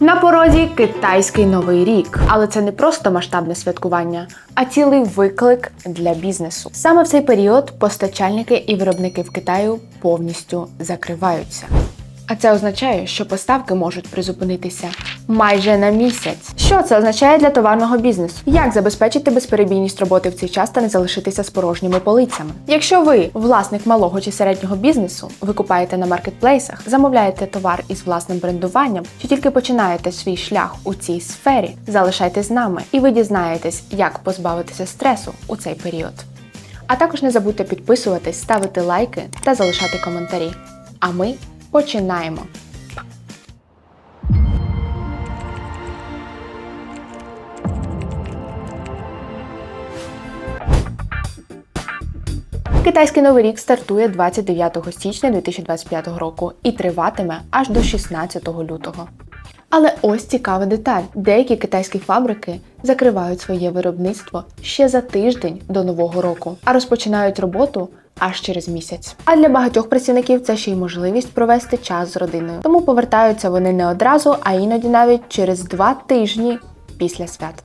На порозі китайський новий рік, але це не просто масштабне святкування, а цілий виклик для бізнесу. Саме в цей період постачальники і виробники в Китаю повністю закриваються. А це означає, що поставки можуть призупинитися майже на місяць. Що це означає для товарного бізнесу? Як забезпечити безперебійність роботи в цей час та не залишитися з порожніми полицями? Якщо ви власник малого чи середнього бізнесу, ви купаєте на маркетплейсах, замовляєте товар із власним брендуванням, чи тільки починаєте свій шлях у цій сфері, залишайтесь з нами, і ви дізнаєтесь, як позбавитися стресу у цей період. А також не забудьте підписуватись, ставити лайки та залишати коментарі. А ми починаємо. Китайський новий рік стартує 29 січня 2025 року і триватиме аж до 16 лютого. Але ось цікава деталь: деякі китайські фабрики закривають своє виробництво ще за тиждень до нового року, а розпочинають роботу аж через місяць. А для багатьох працівників це ще й можливість провести час з родиною. Тому повертаються вони не одразу, а іноді навіть через два тижні після свят.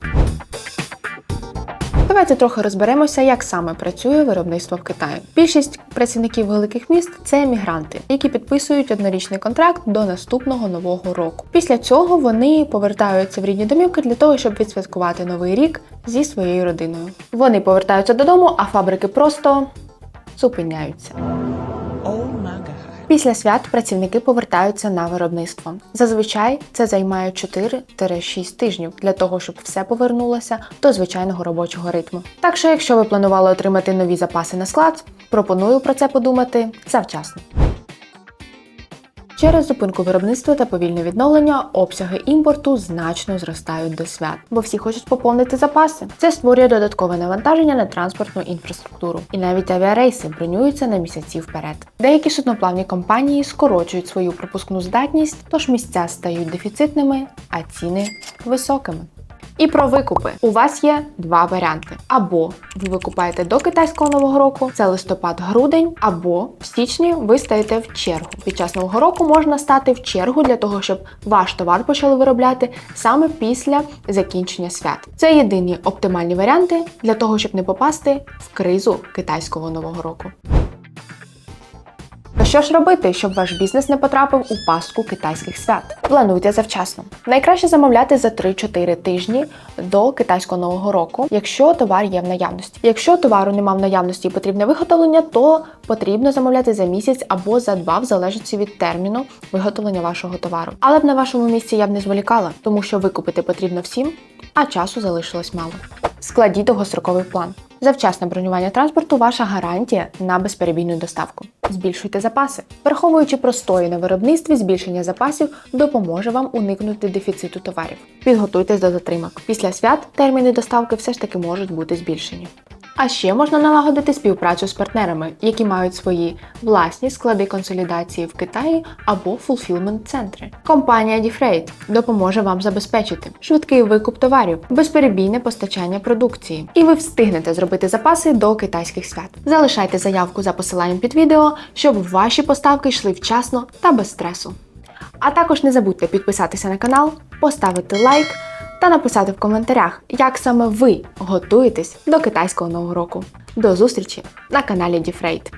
Давайте трохи розберемося, як саме працює виробництво в Китаї. Більшість працівників великих міст це емігранти, які підписують однорічний контракт до наступного нового року. Після цього вони повертаються в рідні домівки для того, щоб відсвяткувати новий рік зі своєю родиною. Вони повертаються додому, а фабрики просто зупиняються. Oh my god. Після свят працівники повертаються на виробництво. Зазвичай це займає 4-6 тижнів для того, щоб все повернулося до звичайного робочого ритму. Так що, якщо ви планували отримати нові запаси на склад, пропоную про це подумати завчасно. Через зупинку виробництва та повільне відновлення обсяги імпорту значно зростають до свят, бо всі хочуть поповнити запаси. Це створює додаткове навантаження на транспортну інфраструктуру, і навіть авіарейси бронюються на місяці вперед. Деякі судноплавні компанії скорочують свою пропускну здатність, тож місця стають дефіцитними, а ціни високими. І про викупи у вас є два варіанти: або ви викупаєте до китайського нового року, це листопад-грудень, або в січні ви стаєте в чергу. Під час нового року можна стати в чергу для того, щоб ваш товар почали виробляти саме після закінчення свят. Це єдині оптимальні варіанти для того, щоб не попасти в кризу китайського нового року. Що ж робити, щоб ваш бізнес не потрапив у пастку китайських свят? Плануйте завчасно. Найкраще замовляти за 3-4 тижні до китайського нового року, якщо товар є в наявності. Якщо товару нема в наявності і потрібне виготовлення, то потрібно замовляти за місяць або за два, в залежності від терміну виготовлення вашого товару. Але б на вашому місці я б не зволікала, тому що викупити потрібно всім, а часу залишилось мало. Складіть довгостроковий план. Завчасне бронювання транспорту ваша гарантія на безперебійну доставку. Збільшуйте запаси. Враховуючи простої на виробництві, збільшення запасів допоможе вам уникнути дефіциту товарів. Підготуйтесь до затримок. Після свят терміни доставки все ж таки можуть бути збільшені. А ще можна налагодити співпрацю з партнерами, які мають свої власні склади консолідації в Китаї або фулфілмент-центри. Компанія DeFreight допоможе вам забезпечити швидкий викуп товарів, безперебійне постачання продукції, і ви встигнете зробити запаси до китайських свят. Залишайте заявку за посиланням під відео, щоб ваші поставки йшли вчасно та без стресу. А також не забудьте підписатися на канал, поставити лайк та написати в коментарях, як саме ви готуєтесь до китайського нового року. До зустрічі на каналі DeFreight.